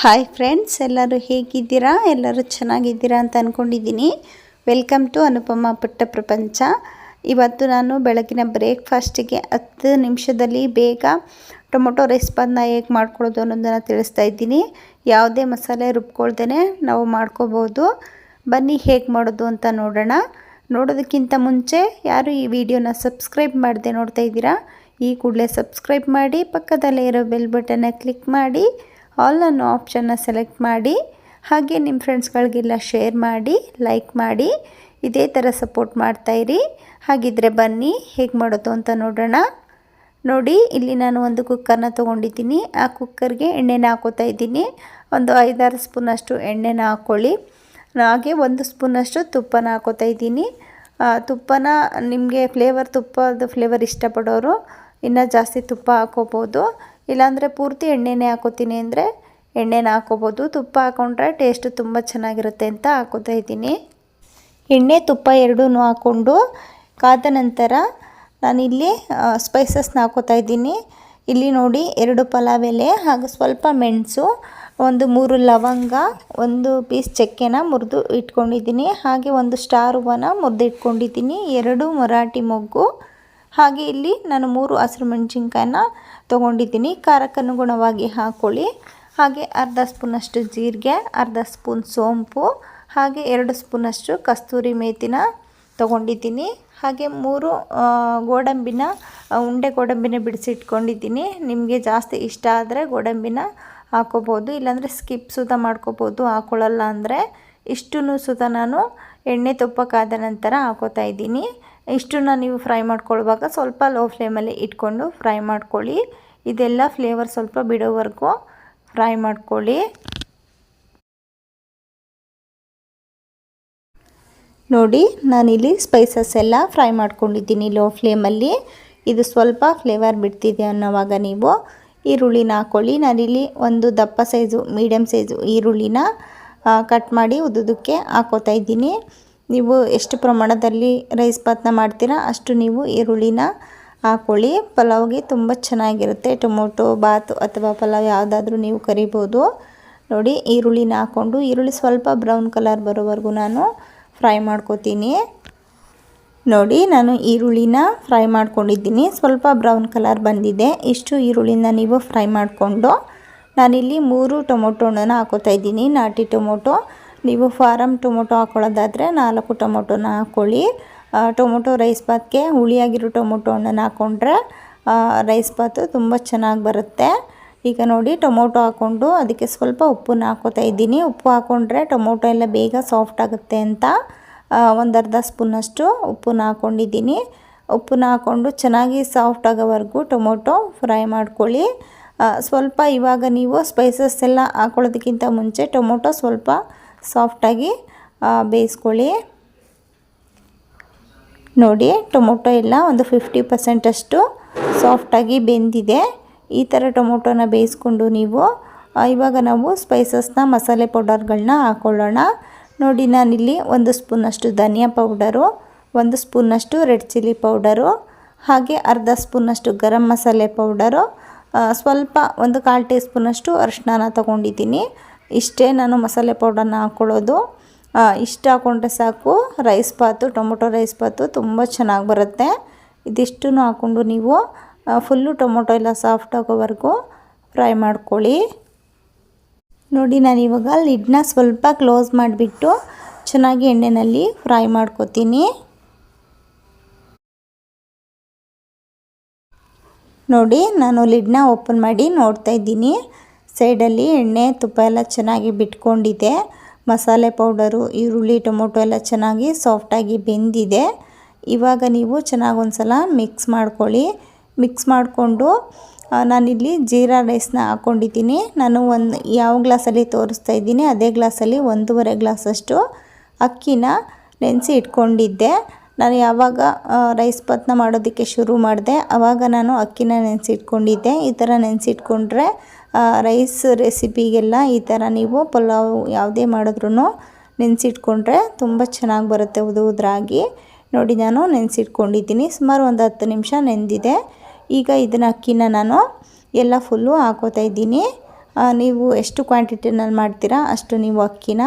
Hi friends ಎಲ್ಲರೂ ಹೇಗಿದ್ದೀರಾ? ಎಲ್ಲರೂ ಚೆನ್ನಾಗಿದ್ದೀರಾ ಅಂತ ಅಂದ್ಕೊಂಡಿದ್ದೀನಿ ವೆಲ್ಕಮ್ ಟು ಅನುಪಮ ಪುಟ್ಟ ಪ್ರಪಂಚ ಇವತ್ತು ನಾನು ಬೆಳಗಿನ ಬ್ರೇಕ್ಫಾಸ್ಟಿಗೆ ಹತ್ತು ನಿಮಿಷದಲ್ಲಿ ಬೇಗ ಟೊಮೊಟೊ ರೈಸ್ ಬಾತ್ನ ಹೇಗೆ ಮಾಡ್ಕೊಳ್ಳೋದು ಅನ್ನೋದನ್ನು ತಿಳಿಸ್ತಾ ಇದ್ದೀನಿ. ಯಾವುದೇ ಮಸಾಲೆ ರುಬ್ಕೊಳ್ದೇ ನಾವು ಮಾಡ್ಕೋಬೋದು. ಬನ್ನಿ ಹೇಗೆ ಮಾಡೋದು ಅಂತ ನೋಡೋಣ. ನೋಡೋದಕ್ಕಿಂತ ಮುಂಚೆ ಯಾರು ಈ ವಿಡಿಯೋನ ಸಬ್ಸ್ಕ್ರೈಬ್ ಮಾಡದೆ ನೋಡ್ತಾ ಇದ್ದೀರಾ, ಈ ಕೂಡಲೇ ಸಬ್ಸ್ಕ್ರೈಬ್ ಮಾಡಿ, ಪಕ್ಕದಲ್ಲೇ ಇರೋ ಬೆಲ್ ಬಟನ್ನ ಕ್ಲಿಕ್ ಮಾಡಿ. ಆಲ್ ಅನ್ನೋ ಆಪ್ಷನ್ನ ಸೆಲೆಕ್ಟ್ ಮಾಡಿ, ಹಾಗೆ ನಿಮ್ಮ ಫ್ರೆಂಡ್ಸ್ಗಳಿಗೆಲ್ಲ ಶೇರ್ ಮಾಡಿ ಲೈಕ್ ಮಾಡಿ, ಇದೇ ಥರ ಸಪೋರ್ಟ್ ಮಾಡ್ತಾಯಿರಿ ಹಾಗಿದ್ರೆ ಬನ್ನಿ, ಹೇಗೆ ಮಾಡೋದು ಅಂತ ನೋಡೋಣ. ನೋಡಿ, ಇಲ್ಲಿ ನಾನು ಒಂದು ಕುಕ್ಕರ್ನ ತೊಗೊಂಡಿದ್ದೀನಿ. ಆ ಕುಕ್ಕರ್ಗೆ ಎಣ್ಣೆನ ಹಾಕೋತಾ ಇದ್ದೀನಿ. ಒಂದು ಐದಾರು ಸ್ಪೂನಷ್ಟು ಎಣ್ಣೆನ ಹಾಕ್ಕೊಳ್ಳಿ ಹಾಗೆ ಒಂದು ಸ್ಪೂನಷ್ಟು ತುಪ್ಪನ ಹಾಕೋತಾ ಇದ್ದೀನಿ. ತುಪ್ಪನ, ನಿಮಗೆ ಫ್ಲೇವರ್ ತುಪ್ಪದ ಫ್ಲೇವರ್ ಇಷ್ಟಪಡೋರು, ಇನ್ನೂ ಜಾಸ್ತಿ ತುಪ್ಪ ಹಾಕೋಬೋದು. ಇಲ್ಲಾಂದರೆ ಪೂರ್ತಿ ಎಣ್ಣೆನೇ ಹಾಕೋತೀನಿ ಅಂದರೆ ಎಣ್ಣೆನ ಹಾಕೋಬೋದು. ತುಪ್ಪ ಹಾಕ್ಕೊಂಡ್ರೆ ಟೇಸ್ಟ್ ತುಂಬ ಚೆನ್ನಾಗಿರುತ್ತೆ ಅಂತ ಹಾಕೋತಾ ಇದ್ದೀನಿ. ಎಣ್ಣೆ, ತುಪ್ಪ ಎರಡೂ ಹಾಕ್ಕೊಂಡು ಕಾದ ನಂತರ ನಾನಿಲ್ಲಿ ಸ್ಪೈಸಸ್ನ ಹಾಕೋತಾ ಇದ್ದೀನಿ. ಇಲ್ಲಿ ನೋಡಿ ಎರಡು ಪಲಾವ್ ಎಲೆ ಹಾಗೂ ಸ್ವಲ್ಪ ಮೆಣಸು, ಒಂದು ಮೂರು ಲವಂಗ, ಒಂದು ಪೀಸ್ ಚಕ್ಕೆನ ಮುರಿದು ಇಟ್ಕೊಂಡಿದ್ದೀನಿ. ಹಾಗೆ ಒಂದು ಸ್ಟಾರ್ ಹೂವನ ಮುರಿದು ಇಟ್ಕೊಂಡಿದ್ದೀನಿ ಎರಡು ಮರಾಠಿ ಮೊಗ್ಗು. ಹಾಗೆ ಇಲ್ಲಿ ನಾನು ಮೂರು ಹಸಿರು ಮೆಣಸಿನ್ಕಾಯನ್ನ ತೊಗೊಂಡಿದ್ದೀನಿ. ಖಾರಕ್ಕನುಗುಣವಾಗಿ ಹಾಕ್ಕೊಳ್ಳಿ ಹಾಗೆ ಅರ್ಧ ಸ್ಪೂನಷ್ಟು ಜೀರಿಗೆ, ಅರ್ಧ ಸ್ಪೂನ್ ಸೋಂಪು, ಹಾಗೆ ಎರಡು ಸ್ಪೂನಷ್ಟು ಕಸ್ತೂರಿ ಮೇತಿನ ತೊಗೊಂಡಿದ್ದೀನಿ. ಹಾಗೆ ಮೂರು ಗೋಡಂಬಿನ ಉಂಡೆ ಗೋಡಂಬಿನ ಬಿಡಿಸಿಟ್ಕೊಂಡಿದ್ದೀನಿ. ನಿಮಗೆ ಜಾಸ್ತಿ ಇಷ್ಟ ಆದರೆ ಗೋಡಂಬಿನ ಹಾಕೋಬೋದು, ಇಲ್ಲಾಂದರೆ ಸ್ಕಿಪ್ ಸುತ ಮಾಡ್ಕೋಬೋದು, ಹಾಕೊಳ್ಳಲ್ಲ ಅಂದರೆ ಇಷ್ಟು ಸುತ ನಾನು ಎಣ್ಣೆ ತುಪ್ಪ ನಂತರ ಹಾಕೋತಾ ಇದ್ದೀನಿ. ಇಷ್ಟನ್ನ ನೀವು ಫ್ರೈ ಮಾಡ್ಕೊಳ್ಳುವಾಗ ಸ್ವಲ್ಪ ಲೋ ಫ್ಲೇಮಲ್ಲಿ ಇಟ್ಕೊಂಡು ಫ್ರೈ ಮಾಡ್ಕೊಳ್ಳಿ. ಇದೆಲ್ಲ ಫ್ಲೇವರ್ ಸ್ವಲ್ಪ ಬಿಡೋವರೆಗೂ ಫ್ರೈ ಮಾಡ್ಕೊಳ್ಳಿ. ನೋಡಿ, ನಾನಿಲ್ಲಿ ಸ್ಪೈಸಸ್ ಎಲ್ಲ ಫ್ರೈ ಮಾಡ್ಕೊಂಡಿದ್ದೀನಿ ಲೋ ಫ್ಲೇಮಲ್ಲಿ ಇದು ಸ್ವಲ್ಪ ಫ್ಲೇವರ್ ಬಿಡ್ತಿದೆ ಅನ್ನೋವಾಗ ನೀವು ಈರುಳ್ಳಿನ ಹಾಕ್ಕೊಳ್ಳಿ ನಾನಿಲ್ಲಿ ಒಂದು ದಪ್ಪ ಸೈಜು ಮೀಡಿಯಮ್ ಸೈಜು ಈರುಳ್ಳಿನ ಕಟ್ ಮಾಡಿ ಉದ್ದಕ್ಕೆ ಹಾಕೋತಾ ಇದ್ದೀನಿ. ನೀವು ಎಷ್ಟು ಪ್ರಮಾಣದಲ್ಲಿ ರೈಸ್ ಪಾತ್ನ ಮಾಡ್ತೀರಾ, ಅಷ್ಟು ನೀವು ಈರುಳ್ಳಿನ ಹಾಕ್ಕೊಳ್ಳಿ ಪಲಾವ್ಗೆ ತುಂಬ ಚೆನ್ನಾಗಿರುತ್ತೆ. ಟೊಮೊಟೊ ಬಾತ್ ಅಥವಾ ಪಲಾವ್ ಯಾವುದಾದ್ರೂ ನೀವು ಕರಿಬೋದು. ನೋಡಿ, ಈರುಳ್ಳಿನ ಹಾಕ್ಕೊಂಡು, ಈರುಳ್ಳಿ ಸ್ವಲ್ಪ ಬ್ರೌನ್ ಕಲರ್ ಬರೋವರೆಗೂ ನಾನು ಫ್ರೈ ಮಾಡ್ಕೋತೀನಿ. ನೋಡಿ, ನಾನು ಈರುಳ್ಳಿನ ಫ್ರೈ ಮಾಡ್ಕೊಂಡಿದ್ದೀನಿ. ಸ್ವಲ್ಪ ಬ್ರೌನ್ ಕಲರ್ ಬಂದಿದೆ. ಇಷ್ಟು ಈರುಳ್ಳಿನ ನೀವು ಫ್ರೈ ಮಾಡಿಕೊಂಡು, ನಾನಿಲ್ಲಿ ಮೂರು ಟೊಮೊಟೊ ಹಣ್ಣನ್ನು ಹಾಕೋತಾ ಇದ್ದೀನಿ. ನಾಟಿ ಟೊಮೊಟೊ ನೀವು ಫಾರಮ್ ಟೊಮೊಟೊ ಹಾಕೊಳ್ಳೋದಾದರೆ ನಾಲ್ಕು ಟೊಮೊಟೊನ ಹಾಕ್ಕೊಳ್ಳಿ. ಟೊಮೊಟೊ ರೈಸ್ ಬಾತ್ಗೆ ಹುಳಿಯಾಗಿರೋ ಟೊಮೊಟೊ ಹಣ್ಣನ್ನು ಹಾಕ್ಕೊಂಡ್ರೆ ರೈಸ್ ಬಾತು ತುಂಬ ಚೆನ್ನಾಗಿ ಬರುತ್ತೆ. ಈಗ ನೋಡಿ, ಟೊಮೊಟೊ ಹಾಕ್ಕೊಂಡು ಅದಕ್ಕೆ ಸ್ವಲ್ಪ ಉಪ್ಪನ್ನ ಹಾಕೋತಾ ಇದ್ದೀನಿ. ಉಪ್ಪು ಹಾಕ್ಕೊಂಡ್ರೆ ಟೊಮೊಟೊ ಎಲ್ಲ ಬೇಗ ಸಾಫ್ಟ್ ಆಗುತ್ತೆ ಅಂತ ಒಂದು ಅರ್ಧ ಸ್ಪೂನಷ್ಟು ಉಪ್ಪನ್ನ ಹಾಕ್ಕೊಂಡಿದ್ದೀನಿ ಉಪ್ಪನ್ನ ಹಾಕ್ಕೊಂಡು ಚೆನ್ನಾಗಿ ಸಾಫ್ಟ್ ಆಗೋವರೆಗೂ ಟೊಮೊಟೊ ಫ್ರೈ ಮಾಡ್ಕೊಳ್ಳಿ. ಸ್ವಲ್ಪ ಇವಾಗ ನೀವು ಸ್ಪೈಸಸ್ ಎಲ್ಲ ಹಾಕೊಳ್ಳೋದಕ್ಕಿಂತ ಮುಂಚೆ ಟೊಮೊಟೊ ಸ್ವಲ್ಪ ಸಾಫ್ಟಾಗಿ ಬೇಯಿಸ್ಕೊಳ್ಳಿ. ನೋಡಿ, ಟೊಮೊಟೊ ಎಲ್ಲ ಒಂದು ಫಿಫ್ಟಿ ಪರ್ಸೆಂಟಷ್ಟು ಸಾಫ್ಟಾಗಿ ಬೆಂದಿದೆ. ಈ ಥರ ಟೊಮೊಟೊನ ಬೇಯಿಸ್ಕೊಂಡು ನೀವು ಇವಾಗ ನಾವು ಸ್ಪೈಸಸ್ನ ಮಸಾಲೆ ಪೌಡರ್ಗಳನ್ನ ಹಾಕ್ಕೊಳ್ಳೋಣ ನೋಡಿ, ನಾನಿಲ್ಲಿ ಒಂದು ಸ್ಪೂನಷ್ಟು ಧನಿಯಾ ಪೌಡರು ಒಂದು ಸ್ಪೂನಷ್ಟು ರೆಡ್ ಚಿಲ್ಲಿ ಪೌಡರು ಹಾಗೆ ಅರ್ಧ ಸ್ಪೂನಷ್ಟು ಗರಂ ಮಸಾಲೆ ಪೌಡರು ಸ್ವಲ್ಪ ಒಂದು ಕಾಲು ಟೀ ಸ್ಪೂನಷ್ಟು ಅರಿಶಿನ ತೊಗೊಂಡಿದ್ದೀನಿ. ಇಷ್ಟೇ ನಾನು ಮಸಾಲೆ ಪೌಡರ್ನ ಹಾಕ್ಕೊಳ್ಳೋದು ಇಷ್ಟು ಹಾಕ್ಕೊಂಡ್ರೆ ಸಾಕು. Rice bath tomato rice bath ತುಂಬ ಚೆನ್ನಾಗಿ ಬರುತ್ತೆ. ಇದಿಷ್ಟು ಹಾಕ್ಕೊಂಡು ನೀವು ಫುಲ್ಲು ಟೊಮೊಟೊ ಎಲ್ಲ ಸಾಫ್ಟ್ ಆಗೋವರೆಗೂ ಫ್ರೈ ಮಾಡ್ಕೊಳ್ಳಿ. ನೋಡಿ, ನಾನು ಇವಾಗ ಲಿಡ್ನ ಸ್ವಲ್ಪ ಕ್ಲೋಸ್ ಮಾಡಿಬಿಟ್ಟು ಚೆನ್ನಾಗಿ ಎಣ್ಣೆಯಲ್ಲಿ ಫ್ರೈ ಮಾಡ್ಕೊತೀನಿ. ನೋಡಿ, ನಾನು ಲಿಡ್ನ ಓಪನ್ ಮಾಡಿ ನೋಡ್ತಾ ಇದ್ದೀನಿ. ಸೈಡಲ್ಲಿ ಎಣ್ಣೆ, ತುಪ್ಪ ಎಲ್ಲ ಚೆನ್ನಾಗಿ ಬಿಟ್ಕೊಂಡಿದೆ. ಮಸಾಲೆ ಪೌಡರು, ಈರುಳ್ಳಿ, ಟೊಮೊಟೊ ಎಲ್ಲ ಚೆನ್ನಾಗಿ ಸಾಫ್ಟಾಗಿ ಬೆಂದಿದೆ. ಇವಾಗ ನೀವು ಚೆನ್ನಾಗಿ ಒಂದು ಸಲ ಮಿಕ್ಸ್ ಮಾಡ್ಕೊಳ್ಳಿ. ಮಿಕ್ಸ್ ಮಾಡಿಕೊಂಡು ನಾನಿಲ್ಲಿ ಜೀರಾ ರೈಸ್ನ ಹಾಕ್ಕೊಂಡಿದ್ದೀನಿ. ನಾನು ಒಂದು, ಯಾವ ಗ್ಲಾಸಲ್ಲಿ ತೋರಿಸ್ತಾ ಇದ್ದೀನಿ, ಅದೇ ಗ್ಲಾಸಲ್ಲಿ ಒಂದೂವರೆ ಗ್ಲಾಸಷ್ಟು ಅಕ್ಕಿನ ನೆನೆಸಿ ಇಟ್ಕೊಂಡಿದ್ದೆ. ನಾನು ಯಾವಾಗ ರೈಸ್ ಪತ್ನ ಮಾಡೋದಕ್ಕೆ ಶುರು ಮಾಡಿದೆ ಆವಾಗ ನಾನು ಅಕ್ಕಿನ ನೆನೆಸಿಟ್ಕೊಂಡಿದ್ದೆ ಈ ಥರ ನೆನೆಸಿಟ್ಕೊಂಡ್ರೆ ರೈಸ್ ರೆಸಿಪಿಗೆಲ್ಲ ಈ ಥರ ನೀವು ಪಲಾವ್ ಯಾವುದೇ ಮಾಡಿದ್ರೂ ನೆನೆಸಿಟ್ಕೊಂಡ್ರೆ ತುಂಬ ಚೆನ್ನಾಗಿ ಬರುತ್ತೆ ಉದು ಉದ್ರಾಗಿ ನೋಡಿ ನಾನು ನೆನೆಸಿಟ್ಕೊಂಡಿದ್ದೀನಿ. ಸುಮಾರು ಒಂದು ಹತ್ತು ನಿಮಿಷ ನೆಂದಿದೆ. ಈಗ ಇದನ್ನು ಅಕ್ಕಿನ ನಾನು ಎಲ್ಲ ಫುಲ್ಲು ಹಾಕೋತಾ ಇದ್ದೀನಿ. ನೀವು ಎಷ್ಟು ಕ್ವಾಂಟಿಟಿನಲ್ಲಿ ಮಾಡ್ತೀರಾ ಅಷ್ಟು ನೀವು ಅಕ್ಕಿನ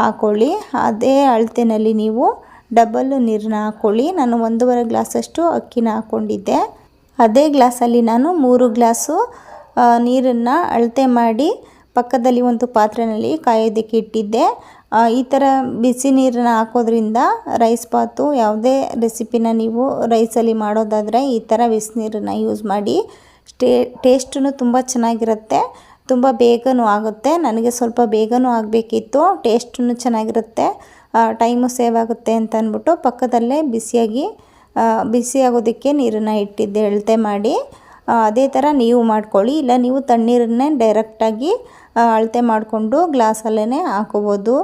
ಹಾಕ್ಕೊಳ್ಳಿ ಅದೇ ಅಳತೆನಲ್ಲಿ ನೀವು ಡಬಲ್ ನೀರನ್ನ ಹಾಕ್ಕೊಳ್ಳಿ ನಾನು ಒಂದೂವರೆ ಗ್ಲಾಸಷ್ಟು ಅಕ್ಕಿನ ಹಾಕ್ಕೊಂಡಿದ್ದೆ ಅದೇ ಗ್ಲಾಸಲ್ಲಿ ನಾನು ಮೂರು ಗ್ಲಾಸು ನೀರನ್ನು ಅಳತೆ ಮಾಡಿ ಪಕ್ಕದಲ್ಲಿ ಒಂದು ಪಾತ್ರೆಯಲ್ಲಿ ಕಾಯೋದಕ್ಕೆ ಇಟ್ಟಿದ್ದೆ. ಈ ಥರ ಬಿಸಿ ನೀರನ್ನ ಹಾಕೋದ್ರಿಂದ ರೈಸ್ ಬಾತು ಯಾವುದೇ ರೆಸಿಪಿನ ನೀವು ರೈಸಲ್ಲಿ ಮಾಡೋದಾದರೆ ಈ ಥರ ಬಿಸಿನೀರನ್ನ ಯೂಸ್ ಮಾಡಿ. ಸ್ಟೇ ಟೇಸ್ಟೂ ತುಂಬ ಚೆನ್ನಾಗಿರುತ್ತೆ. ತುಂಬ ಬೇಗನೂ ಆಗುತ್ತೆ. ನನಗೆ ಸ್ವಲ್ಪ ಬೇಗನೂ ಆಗಬೇಕಿತ್ತು. ಟೇಸ್ಟೂ ಚೆನ್ನಾಗಿರುತ್ತೆ. ಟೈಮು ಸೇವ್ ಆಗುತ್ತೆ ಅಂತ ಅಂದ್ಬಿಟ್ಟು ಪಕ್ಕದಲ್ಲೇ ಬಿಸಿಯಾಗಿ ಬಿಸಿಯಾಗೋದಕ್ಕೆ ಬಿಸಿ ನೀರನ್ನು ಇಟ್ಟಿದ್ದೆ, ಅಳತೆ ಮಾಡಿ. ಅದೇ ಥರ ನೀವು ಮಾಡ್ಕೊಳ್ಳಿ. ಇಲ್ಲ, ನೀವು ತಣ್ಣೀರನ್ನೇ ಡೈರೆಕ್ಟಾಗಿ ಅಳತೆ ಮಾಡಿಕೊಂಡು ಗ್ಲಾಸಲ್ಲೇ ಹಾಕೋಬೋದು.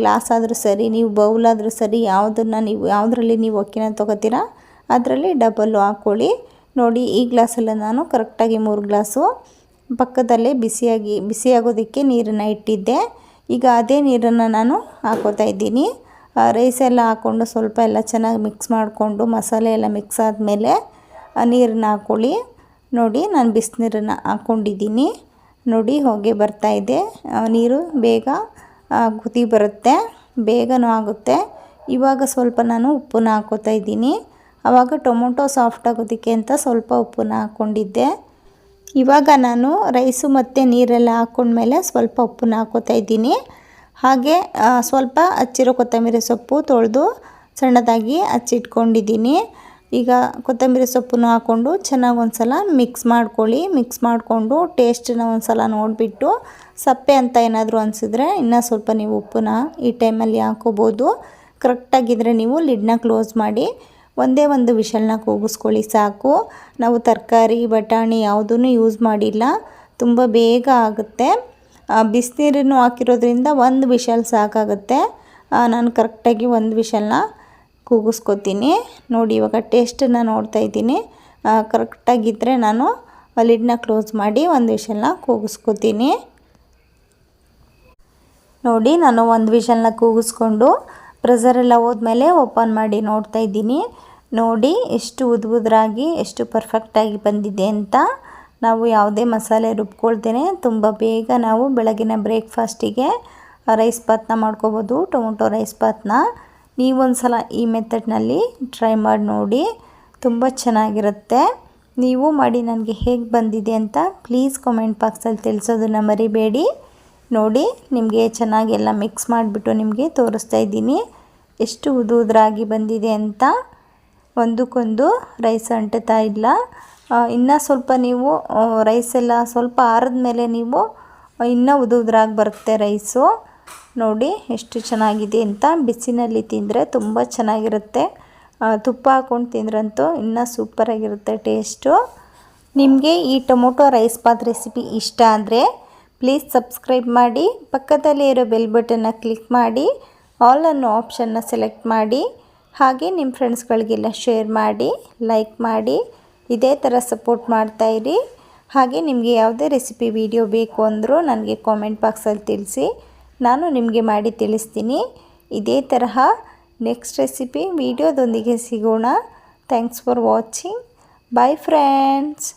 ಗ್ಲಾಸ್ ಆದರೂ ಸರಿ, ನೀವು ಬೌಲ್ ಆದರೂ ಸರಿ, ಯಾವುದನ್ನು ನೀವು, ಯಾವುದರಲ್ಲಿ ನೀವು ಅಕ್ಕಿನ ತೊಗೋತೀರಾ, ಅದರಲ್ಲಿ ಡಬಲ್ಲು ಹಾಕ್ಕೊಳ್ಳಿ ನೋಡಿ, ಈ ಗ್ಲಾಸಲ್ಲಿ ನಾನು ಕರೆಕ್ಟಾಗಿ ಮೂರು ಗ್ಲಾಸು ಪಕ್ಕದಲ್ಲೇ ಬಿಸಿಯಾಗಿ, ಬಿಸಿಯಾಗೋದಕ್ಕೆ ನೀರನ್ನು ಇಟ್ಟಿದ್ದೆ. ಈಗ ಅದೇ ನೀರನ್ನು ನಾನು ಹಾಕೋತಾ ಇದ್ದೀನಿ. ರೈಸ್ ಎಲ್ಲ ಹಾಕ್ಕೊಂಡು ಸ್ವಲ್ಪ ಎಲ್ಲ ಚೆನ್ನಾಗಿ ಮಿಕ್ಸ್ ಮಾಡಿಕೊಂಡು, ಮಸಾಲೆ ಎಲ್ಲ ಮಿಕ್ಸ್ ಆದಮೇಲೆ ನೀರನ್ನ ಹಾಕ್ಕೊಳ್ಳಿ ನೋಡಿ ನಾನು ಬಿಸಿನೀರನ್ನು ಹಾಕ್ಕೊಂಡಿದ್ದೀನಿ. ನೋಡಿ ಹೊಗೆ ಇದೆ. ನೀರು ಬೇಗ ಕುದಿ ಬರುತ್ತೆ. ಬೇಗನೂ ಆಗುತ್ತೆ. ಇವಾಗ ಸ್ವಲ್ಪ ನಾನು ಉಪ್ಪನ್ನ ಹಾಕೋತಾ ಇದ್ದೀನಿ. ಆವಾಗ ಟೊಮೊಟೊ ಸಾಫ್ಟ್ ಆಗೋದಕ್ಕೆ ಅಂತ ಸ್ವಲ್ಪ ಉಪ್ಪನ್ನ ಹಾಕ್ಕೊಂಡಿದ್ದೆ. ಇವಾಗ ನಾನು ರೈಸು ಮತ್ತು ನೀರೆಲ್ಲ ಹಾಕ್ಕೊಂಡ್ಮೇಲೆ ಸ್ವಲ್ಪ ಉಪ್ಪನ್ನ ಹಾಕೋತಾ ಇದ್ದೀನಿ. ಹಾಗೆ ಸ್ವಲ್ಪ ಹಚ್ಚಿರೋ ಕೊತ್ತಂಬರಿ ಸೊಪ್ಪು ತೊಳೆದು ಸಣ್ಣದಾಗಿ ಹಚ್ಚಿಟ್ಕೊಂಡಿದ್ದೀನಿ. ಈಗ ಕೊತ್ತಂಬರಿ ಸೊಪ್ಪನ್ನು ಹಾಕ್ಕೊಂಡು ಚೆನ್ನಾಗಿ ಒಂದು ಸಲ ಮಿಕ್ಸ್ ಮಾಡ್ಕೊಳ್ಳಿ. ಮಿಕ್ಸ್ ಮಾಡಿಕೊಂಡು ಟೇಸ್ಟನ್ನ ಒಂದು ಸಲ ನೋಡಿಬಿಟ್ಟು ಸಪ್ಪೆ ಅಂತ ಏನಾದರೂ ಅನಿಸಿದ್ರೆ ಇನ್ನೂ ಸ್ವಲ್ಪ ನೀವು ಉಪ್ಪನ್ನ ಈ ಟೈಮಲ್ಲಿ ಹಾಕೋಬೋದು. ಕರೆಕ್ಟಾಗಿದ್ದರೆ ನೀವು ಲಿಡ್ನ ಕ್ಲೋಸ್ ಮಾಡಿ ಒಂದೇ ಒಂದು ವಿಷಲ್ನ ಕೂಗಿಸ್ಕೊಳ್ಳಿ, ಸಾಕು. ನಾವು ತರಕಾರಿ, ಬಟಾಣಿ ಯಾವುದೂ ಯೂಸ್ ಮಾಡಿಲ್ಲ. ತುಂಬ ಬೇಗ ಆಗುತ್ತೆ. ಬಿಸಿನೀರನ್ನು ಹಾಕಿರೋದ್ರಿಂದ ಒಂದು ವಿಷಲ್ ಸಾಕಾಗುತ್ತೆ. ನಾನು ಕರೆಕ್ಟಾಗಿ ಒಂದು ವಿಷಲ್ನ ಕೂಗಿಸ್ಕೊತೀನಿ. ನೋಡಿ, ಇವಾಗ ಟೇಸ್ಟನ್ನು ನೋಡ್ತಾ ಇದ್ದೀನಿ. ಕರೆಕ್ಟಾಗಿದ್ದರೆ ನಾನು ಲಿಡ್ನ ಕ್ಲೋಸ್ ಮಾಡಿ ಒಂದು ವಿಷಲ್ನ ಕೂಗಿಸ್ಕೊತೀನಿ. ನೋಡಿ, ನಾನು ಒಂದು ವಿಷಲ್ನ ಕೂಗಿಸ್ಕೊಂಡು ಪ್ರೆಸರೆಲ್ಲ ಹೋದ್ಮೇಲೆ ಓಪನ್ ಮಾಡಿ ನೋಡ್ತಾ ಇದ್ದೀನಿ. ನೋಡಿ, ಎಷ್ಟು ಉದ್ಬುದ್ರಾಗಿ, ಎಷ್ಟು ಪರ್ಫೆಕ್ಟಾಗಿ ಬಂದಿದೆ ಅಂತ. ನಾವು ಯಾವುದೇ ಮಸಾಲೆ ರುಬ್ಕೊಳ್ತೇನೆ. ತುಂಬ ಬೇಗ ನಾವು ಬೆಳಗಿನ ಬ್ರೇಕ್ಫಾಸ್ಟಿಗೆ ರೈಸ್ ಬಾತ್ನ ಮಾಡ್ಕೋಬೋದು, ಟೊಮೊಟೊ ರೈಸ್ ಬಾತ್ನ ನೀವೊಂದು ಸಲ ಈ ಮೆಥಡ್ನಲ್ಲಿ ಟ್ರೈ ಮಾಡಿ ನೋಡಿ. ತುಂಬ ಚೆನ್ನಾಗಿರುತ್ತೆ. ನೀವು ಮಾಡಿ ನನಗೆ ಹೇಗೆ ಬಂದಿದೆ ಅಂತ ಪ್ಲೀಸ್ ಕಾಮೆಂಟ್ ಬಾಕ್ಸಲ್ಲಿ ತಿಳಿಸೋದನ್ನು ಮರಿಬೇಡಿ. ನೋಡಿ, ನಿಮಗೆ ಚೆನ್ನಾಗಿ ಎಲ್ಲ ಮಿಕ್ಸ್ ಮಾಡಿಬಿಟ್ಟು ನಿಮಗೆ ತೋರಿಸ್ತಾ ಇದ್ದೀನಿ. ಎಷ್ಟು ಉದು ಉದ್ರಾಗಿ ಬಂದಿದೆ ಅಂತ. ಒಂದಕ್ಕೊಂದು ರೈಸ್ ಅಂಟುತ್ತಾ ಇಲ್ಲ. ಇನ್ನೂ ಸ್ವಲ್ಪ ನೀವು ರೈಸ್ ಎಲ್ಲ ಸ್ವಲ್ಪ ಆರಿದ ಮೇಲೆ ನೀವು, ಇನ್ನೂ ಉದು ಉದ್ರಾಗಿ ಬರುತ್ತೆ ರೈಸು. ನೋಡಿ ಎಷ್ಟು ಚೆನ್ನಾಗಿದೆ ಅಂತ ಬಿಸಿನಲ್ಲಿ ತಿಂದರೆ ತುಂಬ ಚೆನ್ನಾಗಿರುತ್ತೆ. ತುಪ್ಪ ಹಾಕ್ಕೊಂಡು ತಿಂದ್ರಂತೂ ಇನ್ನೂ ಸೂಪರಾಗಿರುತ್ತೆ ಟೇಸ್ಟು ನಿಮಗೆ ಈ ಟೊಮೊಟೊ ರೈಸ್ ಬಾತ್ ರೆಸಿಪಿ ಇಷ್ಟ ಅಂದರೆ ಪ್ಲೀಸ್ ಸಬ್ಸ್ಕ್ರೈಬ್ ಮಾಡಿ, ಪಕ್ಕದಲ್ಲಿ ಇರೋ ಬೆಲ್ ಬಟನ್ನ ಕ್ಲಿಕ್ ಮಾಡಿ ಆಲ್ ಅನ್ನೋ ಆಪ್ಷನ್ನ ಸೆಲೆಕ್ಟ್ ಮಾಡಿ, ಹಾಗೆ ನಿಮ್ಮ ಫ್ರೆಂಡ್ಸ್ಗಳಿಗೆಲ್ಲ ಶೇರ್ ಮಾಡಿ ಲೈಕ್ ಮಾಡಿ, ಇದೇ ಥರ ಸಪೋರ್ಟ್ ಮಾಡ್ತಾಯಿರಿ ಹಾಗೆ ನಿಮಗೆ ಯಾವುದೇ ರೆಸಿಪಿ ವಿಡಿಯೋ ಬೇಕು ಅಂದರೂ ನನಗೆ ಕಾಮೆಂಟ್ ಬಾಕ್ಸಲ್ಲಿ ತಿಳಿಸಿ. ನಾನು ನಿಮಗೆ ಮಾಡಿ ತಿಳಿಸ್ತೀನಿ. ಇದೇ ತರಹ ನೆಕ್ಸ್ಟ್ ರೆಸಿಪಿ ವೀಡಿಯೋದೊಂದಿಗೆ ಸಿಗೋಣ. Thanks for watching bye friends